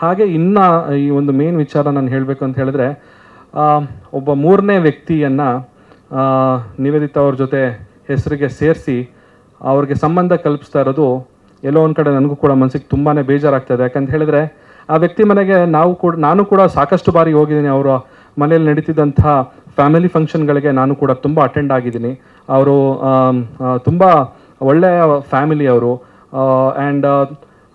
ಹಾಗೆ ಇನ್ನು ಈ ಒಂದು ಮೇನ್ ವಿಚಾರ ನಾನು ಹೇಳಬೇಕು ಅಂತ ಹೇಳಿದ್ರೆ ಒಬ್ಬ ಮೂರನೇ ವ್ಯಕ್ತಿಯನ್ನು ನಿವೇದಿತ ಅವ್ರ ಜೊತೆ ಹೆಸರಿಗೆ ಸೇರಿಸಿ ಅವ್ರಿಗೆ ಸಂಬಂಧ ಕಲ್ಪಿಸ್ತಾ ಇರೋದು ಎಲ್ಲೋ ಒಂದು ಕಡೆ ನನಗೂ ಕೂಡ ಮನಸ್ಸಿಗೆ ತುಂಬಾ ಬೇಜಾರಾಗ್ತದೆ ಯಾಕಂತ ಹೇಳಿದ್ರೆ, ಆ ವ್ಯಕ್ತಿ ಮನೆಗೆ ನಾವು ಕೂಡ, ನಾನು ಕೂಡ ಸಾಕಷ್ಟು ಬಾರಿ ಹೋಗಿದ್ದೀನಿ. ಅವರ ಮನೆಯಲ್ಲಿ ನಡೀತಿದ್ದಂಥ ಫ್ಯಾಮಿಲಿ ಫಂಕ್ಷನ್ಗಳಿಗೆ ನಾನು ಕೂಡ ತುಂಬ ಅಟೆಂಡ್ ಆಗಿದ್ದೀನಿ. ಅವರು ತುಂಬ ಒಳ್ಳೆಯ ಫ್ಯಾಮಿಲಿ ಅವರು. ಆ್ಯಂಡ್